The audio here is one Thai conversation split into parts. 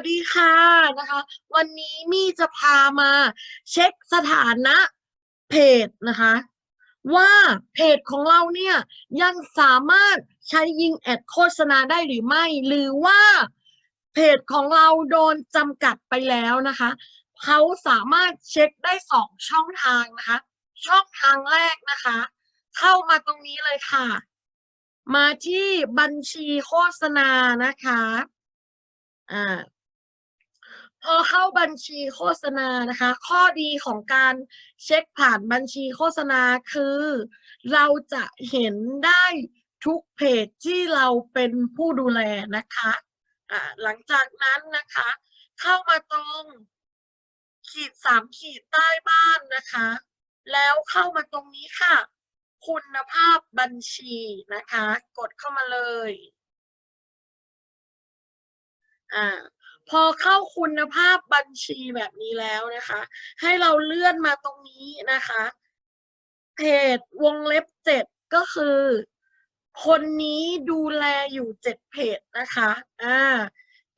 วัสดีค่ะนะคะ วันนี้มี่จะพามาเช็คสถานะเพจนะคะ ว่าเพจของเราเนี่ยยังสามารถใช้ยิงแอดโฆษณาได้หรือไม่ หรือว่าเพจของเราโดนจำกัดไปแล้วนะคะเขาสามารถเช็คได้สองช่องทางนะคะ ช่องทางแรกนะคะ เข้ามาตรงนี้เลยค่ะ มาที่บัญชีโฆษณานะคะอ่าพอเข้า บัญชีโฆษณานะคะ ข้อดีของการเช็คผ่านบัญชีโฆษณาคือ เราจะเห็นได้ทุกเพจที่เราเป็นผู้ดูแลนะคะหลังจากนั้นนะคะ เข้ามาตรงขีดสามขีดใต้บ้านนะคะ แล้วเข้ามาตรงนี้ค่ะ คุณภาพบัญชีนะคะ กดเข้ามาเลย อ่า พอเข้าคุณภาพบัญชีแบบนี้แล้วนะคะ ให้เราเลื่อนมาตรงนี้นะคะเพจวงเล็บเจ็ดก็คือ คนนี้ดูแลอยู่เจ็ดเพจนะคะอ่า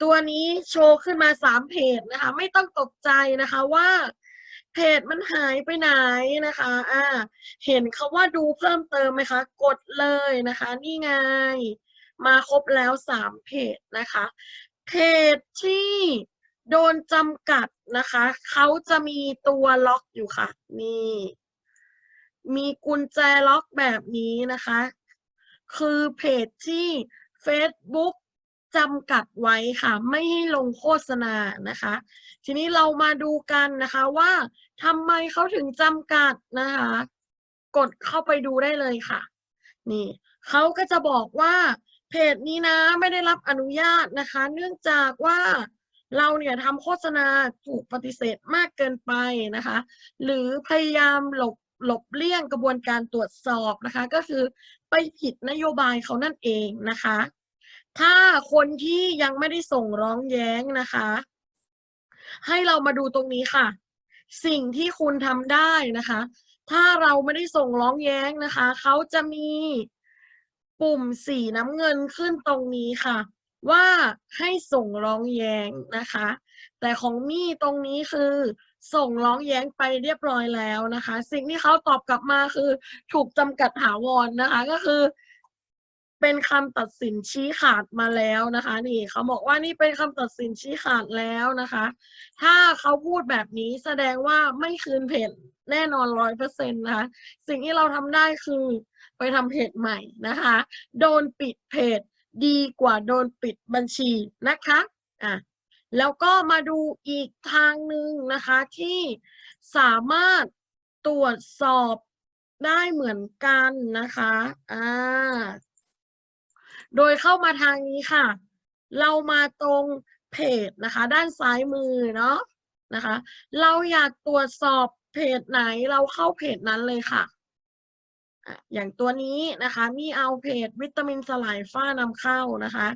ตัวนี้โชว์ขึ้นมาสามเพจนะคะ ไม่ต้องตกใจนะคะว่าเพจมันหายไปไหนนะคะ อ่า เห็นคาว่าดูเพิ่มเติมไหมคะ กดเลยนะคะ นี่ไง มาครบแล้วสามเพจนะคะ เพจที่โดนจำกัดนะคะ เขาจะมีตัวล็อกอยู่ค่ะ นี่มีกุญแจล็อกแบบนี้นะคะ คือเพจที่ Facebook จำกัดไว้ค่ะ ไม่ให้ลงโฆษณานะคะ ทีนี้เรามาดูกันนะคะว่าทำไมเขาถึงจำกัดนะคะ กดเข้าไปดูได้เลยค่ะ นี่เขาก็จะบอกว่า เพจนี้นะไม่ได้รับอนุญาตนะคะ เนื่องจากว่าเราเนี่ยทำโฆษณาถูกปฏิเสธมากเกินไปนะคะ หรือพยายามหลบหลบเลี่ยงกระบวนการตรวจสอบนะคะ ก็คือไปผิดนโยบายเขานั่นเองนะคะ ถ้าคนที่ยังไม่ได้ส่งร้องแย้งนะคะ ให้เรามาดูตรงนี้ค่ะ สิ่งที่คุณทำได้นะคะ ถ้าเราไม่ได้ส่งร้องแย้งนะคะ เขาจะมี ปุ่มสีน้ำเงินขึ้นตรงนี้ค่ะ ว่าให้ส่งร้องแย้งนะคะ แต่ของมี่ตรงนี้คือส่งร้องแย้งไปเรียบร้อยแล้วนะคะ สิ่งที่เขาตอบกลับมาคือถูกจำกัดถาวรนนะคะก็คือ เป็นคำตัดสินชี้ขาดมาแล้วนะคะ นี่เขาบอกว่านี่เป็นคำตัดสินชี้ขาดแล้วนะคะ ถ้าเขาพูดแบบนี้แสดงว่าไม่คืนเพจแน่นอนร้อยเปอร์เซ็นต์นะคะ สิ่งที่เราทำได้คือ ไปทำเพจใหม่นะคะ โดนปิดเพจดีกว่าโดนปิดบัญชีนะคะอะแล้วก็มาดูอีกทางหนึ่งนะคะที่สามารถตรวจสอบได้เหมือนกันนะคะอ่าโดยเข้ามาทางนี้ค่ะ เรามาตรงเพจนะคะ ด้านซ้ายมือเนาะนะคะ เราอยากตรวจสอบเพจไหนเราเข้าเพจนั้นเลยค่ะ อย่างตัวนี้นะคะมีเอาเพจวิตามินสลายฝ้านำเข้านะคะ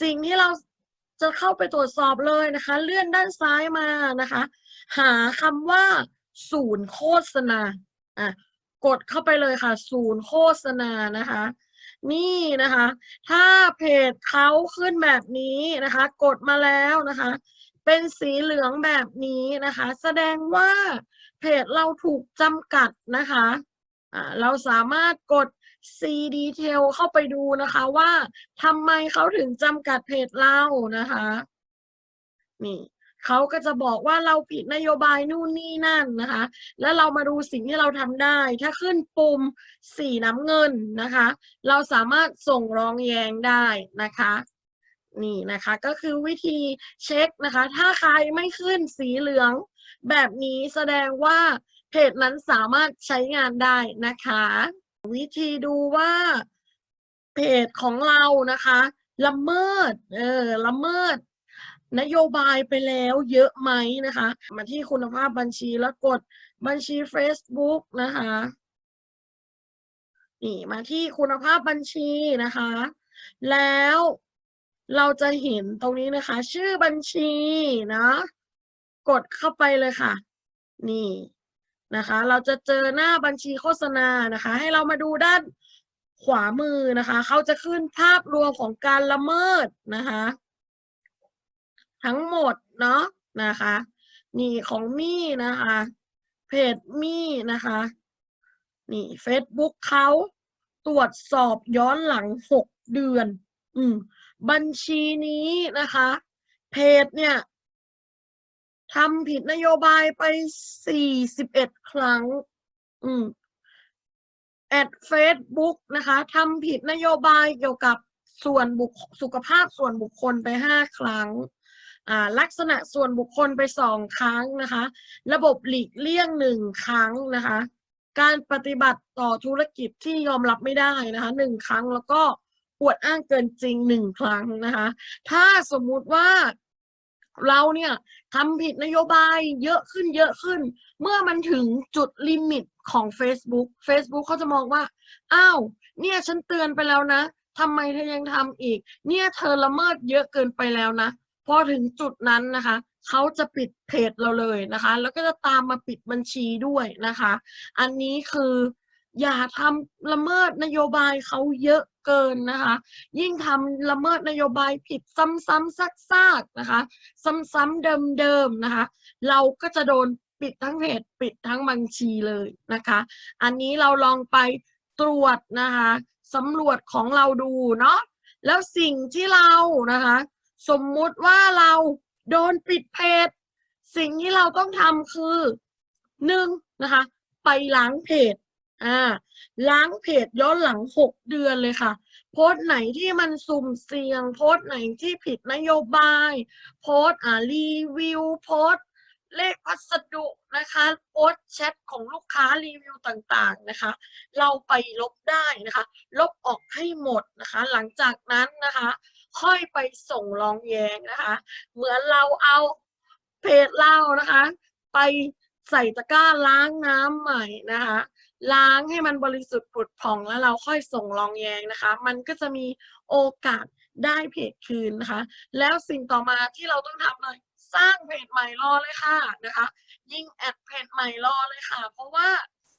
สิ่งที่เราจะเข้าไปตรวจสอบเลยนะคะ เลื่อนด้านซ้ายมานะคะ หาคำว่า ศูนย์โฆษณาอะกดเข้าไปเลยค่ะ ศูนย์โฆษณานะคะ นี่นะคะ ถ้าเพจเขาขึ้นแบบนี้นะคะ กดมาแล้วนะคะ เป็นสีเหลืองแบบนี้นะคะ แสดงว่าเพจเราถูกจำกัดนะคะ เราสามารถกด C detail เข้าไปดูนะคะว่าทำไมเขาถึงจำกัดเพจเรานะคะนี่เขาก็จะบอกว่าเราผิดนโยบายนู่นนี่นั่นนะคะ แล้วเรามาดูสิ่งที่เราทำได้ ถ้าขึ้นปุ่มสีน้ำเงินนะคะ เราสามารถส่งร้องแย้งได้นะคะนี่นะคะก็คือวิธีเช็คนะคะ ถ้าใครไม่ขึ้นสีเหลือง แบบนี้แสดงว่า เพจนั้นสามารถใช้งานได้นะคะ วิธีดูว่าเพจของเรานะคะละเมิดเออละเมิด นโยบายไปแล้วเยอะไหมนะคะ มาที่คุณภาพบัญชีแล้วกดบัญชี Facebook นะคะนี่มาที่คุณภาพบัญชีนะคะ แล้วเราจะเห็นตรงนี้นะคะ ชื่อบัญชีนะ กดเข้าไปเลยค่ะ นี่ นะคะ เราจะเจอหน้าบัญชีโฆษณานะคะ ให้เรามาดูด้านขวามือนะคะ เขาจะขึ้นภาพรวมของการละเมิดนะคะ ทั้งหมดเนาะนะคะ นี่ของมี่นะคะ เพจมี่นะคะ นี่ Facebook เขาตรวจสอบย้อนหลังหกเดือน อืม บัญชีนี้นะคะ เพจเนี่ย ทำผิดนโยบายไปสี่สิบเอ็ดครั้ง อืมแอด Facebook นะคะทำผิดนโยบายเกี่ยวกับส่วนบุคสุขภาพส่วนบุคคลไปห้าครั้งอ่าลักษณะส่วนบุคคลไปสองครั้งนะคะ ระบบหลีกเลี่ยงหนึ่งครั้งนะคะ การปฏิบัติต่อธุรกิจที่ยอมรับไม่ได้นะคะหนึ่งครั้งแล้วก็อวดอ้างเกินจริงหนึ่งครั้งนะคะ ถ้าสมมุติว่า เราเนี่ยทำผิดนโยบายเยอะขึ้นเยอะขึ้น เมื่อมันถึงจุดลิมิตของ Facebook Facebook เขาจะมองว่า อ้าว เนี่ยฉันเตือนไปแล้วนะทำไมเธอยังทำอีก เนี่ยเธอละเมิดเยอะเกินไปแล้วนะ พอถึงจุดนั้นนะคะ เขาจะปิดเพจเราเลยนะคะ แล้วก็จะตามมาปิดบัญชีด้วยนะคะ อันนี้คืออย่าทำละเมิดนโยบายเขาเยอะ เกินนะคะ ยิ่งทำละเมิดนโยบายผิดซ้ำๆซากๆนะคะ ซ้ำๆเดิมๆนะคะ เราก็จะโดนปิดทั้งเพจปิดทั้งบัญชีเลยนะคะ อันนี้เราลองไปตรวจนะคะสำรวจของเราดูเนาะแล้วสิ่งที่เรานะคะ สมมุติว่าเราโดนปิดเพจสิ่งที่เราต้องทำคือหนึ่งนะคะ ไปล้างเพจ อ่าล้างเพจย้อนหลังหกเดือนเลยค่ะ โพสต์ไหนที่มันสุ่มเสี่ยง โพสต์ไหนที่ผิดนโยบาย โพสต์อ่ารีวิวโพสต์เลขพัสดุนะคะโพสต์แชทของลูกค้ารีวิวต่างๆนะคะ เราไปลบได้นะคะ ลบออกให้หมดนะคะ หลังจากนั้นนะคะ ค่อยไปส่งร้องแย้งนะคะ เหมือนเราเอาเพจเรานะคะ ไปใส่ตะกร้าล้างน้ำใหม่นะคะ ล้างให้มันบริสุทธิ์ผุดผ่องแล้วเราค่อยส่งรองแยงนะคะ มันก็จะมีโอกาสได้เพจคืนนะคะ แล้วสิ่งต่อมาที่เราต้องทำเลยสร้างเพจใหม่รอเลยค่ะนะคะ ยิ่งแอดเพจใหม่รอเลยค่ะ เพราะว่า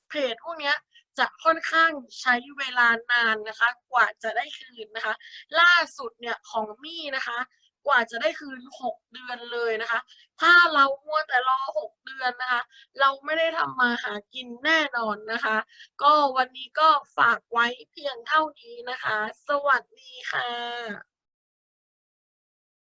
เพจพวกนี้จะค่อนข้างใช้เวลานานนะคะ กว่าจะได้คืนนะคะ ล่าสุดเนี่ยของมี่นะคะ กว่าจะได้คืนหกเดือนเลยนะคะ ถ้าเรามัวแต่รอหกเดือนนะคะ เราไม่ได้ทำมาหากินแน่นอนนะคะ ก็วันนี้ก็ฝากไว้เพียงเท่านี้นะคะ สวัสดีค่ะ